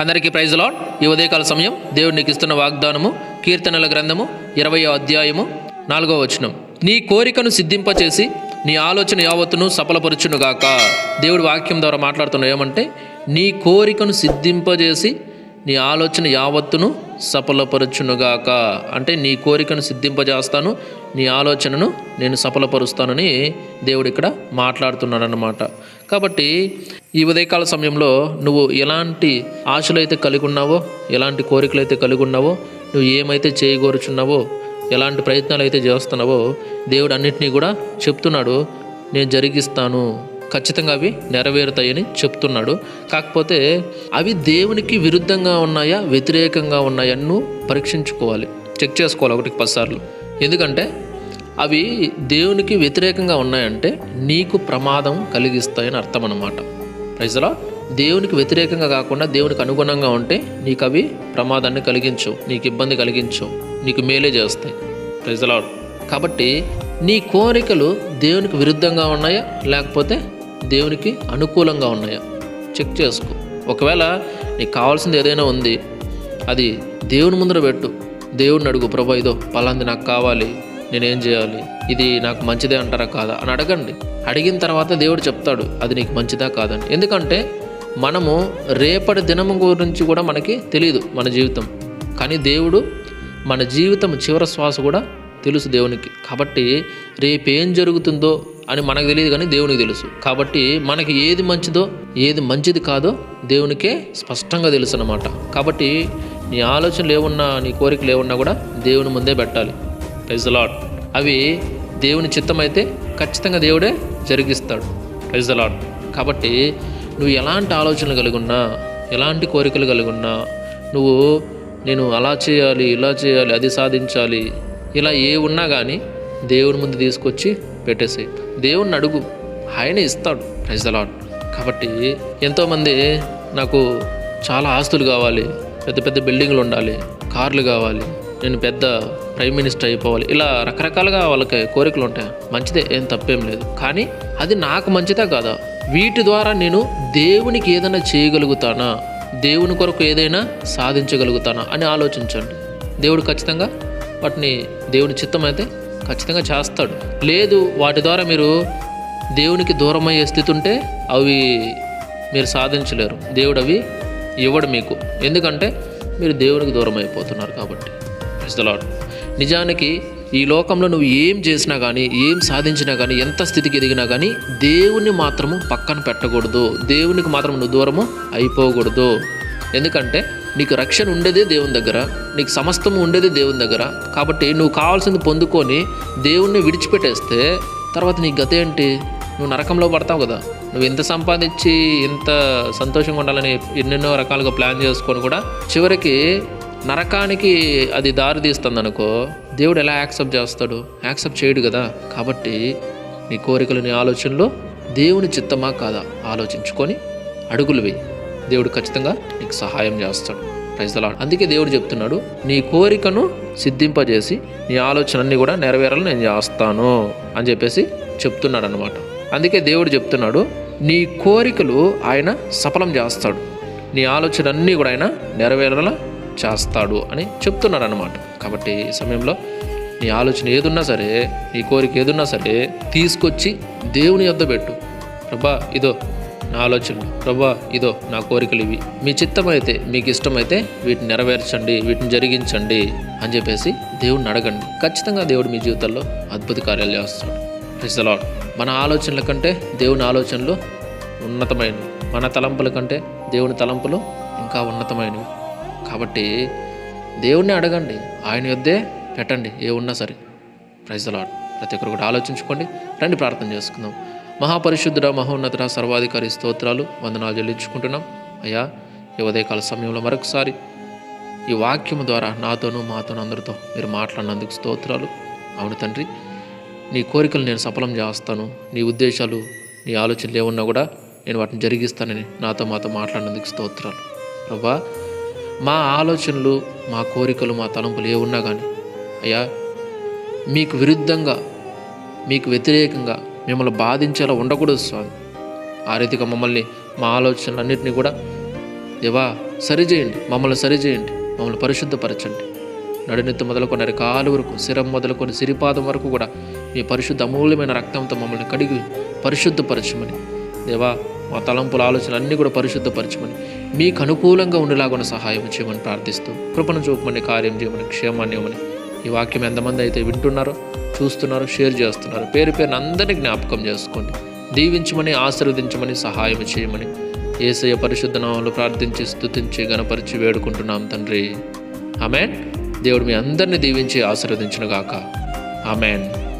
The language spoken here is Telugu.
అందరికీ ప్రైజ్ లాడ్ ఈ ఉదయకాల సమయం దేవుడు నీకు ఇస్తున్న వాగ్దానము కీర్తనల గ్రంథము ఇరవయో అధ్యాయము నాలుగో వచనం. నీ కోరికను సిద్ధింపచేసి నీ ఆలోచన యావత్తును సఫలపరుచునుగాక. దేవుడి వాక్యం ద్వారా మాట్లాడుతున్న ఏమంటే నీ కోరికను సిద్ధింపజేసి నీ ఆలోచన యావత్తును సఫలపరచునుగాక. అంటే నీ కోరికను సిద్ధింపజేస్తాను నీ ఆలోచనను నేను సఫలపరుస్తానని దేవుడు ఇక్కడ మాట్లాడుతున్నాడు అన్నమాట కాబట్టి ఈ ఉదయకాల సమయంలో నువ్వు ఎలాంటి ఆశలు అయితే కలిగి ఉన్నావో ఎలాంటి కోరికలు అయితే కలిగి ఉన్నావో నువ్వు ఏమైతే చేయగోరుచున్నావో ఎలాంటి ప్రయత్నాలు అయితే చేస్తున్నావో దేవుడు అన్నిటినీ కూడా చెప్తున్నాడు నేను జరిగిస్తాను. ఖచ్చితంగా అవి నెరవేరుతాయని చెప్తున్నాడు. కాకపోతే అవి దేవునికి విరుద్ధంగా ఉన్నాయా వ్యతిరేకంగా ఉన్నాయా నువ్వు పరీక్షించుకోవాలి. చెక్ చేసుకోవాలి ఒకటికి పదిసార్లు ఎందుకంటే అవి దేవునికి వ్యతిరేకంగా ఉన్నాయంటే నీకు ప్రమాదం కలిగిస్తాయని అర్థం అన్నమాట ప్రజలా దేవునికి వ్యతిరేకంగా కాకుండా దేవునికి అనుగుణంగా ఉంటే నీకు అవి ప్రమాదాన్ని కలిగించవు నీకు ఇబ్బంది కలిగించవు నీకు మేలే చేస్తాయి. ప్రజల కాబట్టి నీ కోరికలు దేవునికి విరుద్ధంగా ఉన్నాయా లేకపోతే దేవునికి అనుకూలంగా ఉన్నాయా. చెక్ చేసుకో. ఒకవేళ నీకు కావాల్సింది ఏదైనా ఉంది అది దేవుని ముందర పెట్టు. దేవుడిని అడుగు ప్రభా ఇదో పలాంది నాకు కావాలి నేనేం చేయాలి ఇది నాకు మంచిదే అంటారా కాదా? అని అడగండి. అడిగిన తర్వాత దేవుడు చెప్తాడు అది నీకు మంచిదా కాదని ఎందుకంటే మనము రేపటి దినము గురించి కూడా మనకి తెలియదు మన జీవితం. కానీ దేవుడు మన జీవితం చివరి శ్వాస కూడా తెలుసు దేవునికి. కాబట్టి రేపు ఏం జరుగుతుందో అని మనకు తెలియదు కానీ దేవునికి తెలుసు. కాబట్టి మనకి ఏది మంచిదో ఏది మంచిది కాదో దేవునికే స్పష్టంగా తెలుసు అనమాట కాబట్టి నీ ఆలోచనలు ఏమున్నా నీ కోరికలు ఏమున్నా కూడా దేవుని ముందే పెట్టాలి. ప్రైజలాడ్ అవి దేవుని చిత్తం అయితే ఖచ్చితంగా దేవుడే జరిగిస్తాడు. ప్రైజలాడ్ కాబట్టి నువ్వు ఎలాంటి ఆలోచనలు కలిగి ఉన్నా ఎలాంటి కోరికలు కలిగి ఉన్నా నువ్వు నేను అలా చేయాలి ఇలా చేయాలి అది సాధించాలి ఇలా ఏ ఉన్నా కానీ దేవుని ముందు తీసుకొచ్చి పెట్టేసి దేవుణ్ణి అడుగు. ఆయన ఇస్తాడు. ప్రైజ్ కాబట్టి ఎంతోమంది నాకు చాలా ఆస్తులు కావాలి. పెద్ద పెద్ద బిల్డింగ్లు ఉండాలి. కార్లు కావాలి. నేను పెద్ద ప్రైమ్ మినిస్టర్ అయిపోవాలి. ఇలా రకరకాలుగా వాళ్ళకి కోరికలు ఉంటాయి. మంచిదే ఏం తప్పేం లేదు. కానీ అది నాకు మంచిదా కాదా? వీటి ద్వారా నేను దేవునికి ఏదైనా చేయగలుగుతానా? దేవుని కొరకు ఏదైనా సాధించగలుగుతానా? అని ఆలోచించండి. దేవుడు ఖచ్చితంగా వాటిని దేవుని చిత్తం అయితే ఖచ్చితంగా చేస్తాడు. లేదు వాటి ద్వారా మీరు దేవునికి దూరమయ్యే స్థితి ఉంటే అవి మీరు సాధించలేరు. దేవుడు అవి ఇవ్వడు మీకు. ఎందుకంటే మీరు దేవునికి దూరం అయిపోతున్నారు కాబట్టి. Praise నిజానికి ఈ లోకంలో నువ్వు ఏం చేసినా కానీ ఏం సాధించినా కానీ ఎంత స్థితికి ఎదిగినా కానీ దేవుని మాత్రము పక్కన పెట్టకూడదు. దేవునికి మాత్రం నువ్వు దూరము అయిపోకూడదు. ఎందుకంటే నీకు రక్షణ ఉండేదే దేవుని దగ్గర నీకు సమస్తము ఉండేదే దేవుని దగ్గర. కాబట్టి నువ్వు కావాల్సింది పొందుకొని దేవుణ్ణి విడిచిపెట్టేస్తే తర్వాత నీ గత ఏంటి? నువ్వు నరకంలో పడతావు కదా. నువ్వు ఎంత సంపాదించి ఎంత సంతోషంగా ఉండాలని ఎన్నెన్నో రకాలుగా ప్లాన్ చేసుకొని కూడా చివరికి నరకానికి అది దారి తీస్తుంది అనుకో దేవుడు ఎలా యాక్సెప్ట్ చేస్తాడు? యాక్సెప్ట్ చేయడు కదా. కాబట్టి నీ కోరికలు నీ ఆలోచనలు దేవుని చిత్తమా కాదా? ఆలోచించుకొని అడుగులు వేయి. దేవుడు ఖచ్చితంగా నీకు సహాయం చేస్తాడు. ప్రైజ్లాడు అందుకే దేవుడు చెప్తున్నాడు నీ కోరికను సిద్ధింపజేసి నీ ఆలోచనన్నీ కూడా నెరవేరాలని నేను చేస్తాను అని చెప్పేసి చెప్తున్నాడు అనమాట అందుకే దేవుడు చెప్తున్నాడు నీ కోరికలు ఆయన సఫలం చేస్తాడు. నీ ఆలోచన అన్నీ కూడా ఆయన నెరవేరేలా చేస్తాడు అని చెప్తున్నాడు అనమాట కాబట్టి ఈ సమయంలో నీ ఆలోచన ఏదున్నా సరే నీ కోరిక ఏదున్నా సరే తీసుకొచ్చి దేవుని యొద్ద పెట్టు. ప్రభా ఇదో నా ఆలోచనలు. ప్రభా ఇదో నా కోరికలు ఇవి. మీ చిత్తమైతే మీకు ఇష్టమైతే వీటిని నెరవేర్చండి వీటిని జరిగించండి అని చెప్పేసి దేవుడిని అడగండి. ఖచ్చితంగా దేవుడు మీ జీవితంలో అద్భుత కార్యాలు చేస్తాడు. Praise మన ఆలోచనల కంటే దేవుని ఆలోచనలు ఉన్నతమైనవి. మన తలంపుల కంటే దేవుని తలంపులు ఇంకా ఉన్నతమైనవి. కాబట్టి దేవుణ్ణి అడగండి. ఆయన యొద్దే పెట్టండి. ఏ ఉన్నా సరే ప్రైజ్ లాడ్ ప్రతి ఒక్కరు కూడా ఆలోచించుకోండి. రండి ప్రార్థన చేసుకుందాం. మహాపరిశుద్ధుడ మహోన్నతుడ సర్వాధికారి స్తోత్రాలు వందనాలు చెల్లించుకుంటున్నాం. అయ్యా ఈ ఉదయకాల సమయంలో మరొకసారి ఈ వాక్యం ద్వారా నాతోనూ మాతోనూ అందరితో మీరు మాట్లాడినందుకు స్తోత్రాలు. అవును తండ్రి నీ కోరికలు నేను సఫలం చేస్తాను. నీ ఉద్దేశాలు నీ ఆలోచనలు ఏమున్నా కూడా నేను వాటిని జరిగిస్తానని నాతో మాతో మాట్లాడినందుకు స్తోత్రాలు. ప్రభా మా ఆలోచనలు మా కోరికలు మా తలంపులు ఏమున్నా కానీ అయ్యా మీకు విరుద్ధంగా మీకు వ్యతిరేకంగా మిమ్మల్ని బాధించేలా ఉండకూడదు స్వామి. ఆ రీతిగా మమ్మల్ని మా ఆలోచనలన్నింటినీ కూడా దేవా సరిచేయండి. మమ్మల్ని సరిచేయండి. మమ్మల్ని పరిశుద్ధపరచండి. నడునెత్తు మొదలుకొని కాలు వరకు శిరం మొదలుకొని సిరిపాదం వరకు కూడా మీ పరిశుద్ధ అమూల్యమైన రక్తంతో మమ్మల్ని కడిగి పరిశుద్ధపరచమని. దేవా మా తలంపుల ఆలోచనలు అన్నీ కూడా పరిశుద్ధపరచమని మీకు అనుకూలంగా ఉండేలాగా సహాయం చేయమని ప్రార్థిస్తూ కృపను చూపమని కార్యం చేయమని క్షేమాన్ని ఇవ్వమని ఈ వాక్యం ఎంతమంది అయితే వింటున్నారో చూస్తున్నారో షేర్ చేస్తున్నారో. పేరు పేరున అందరినీ జ్ఞాపకం చేసుకోండి. దీవించమని ఆశీర్వదించమని సహాయం చేయమని ఏసయ్య పరిశుద్ధ నామంలో ప్రార్థించి స్థుతించి గణపరిచి వేడుకుంటున్నాం తండ్రి. ఆమెన్. దేవుడు మీ అందరిని దీవించి ఆశీర్వదించిన గాక ఆమెన్.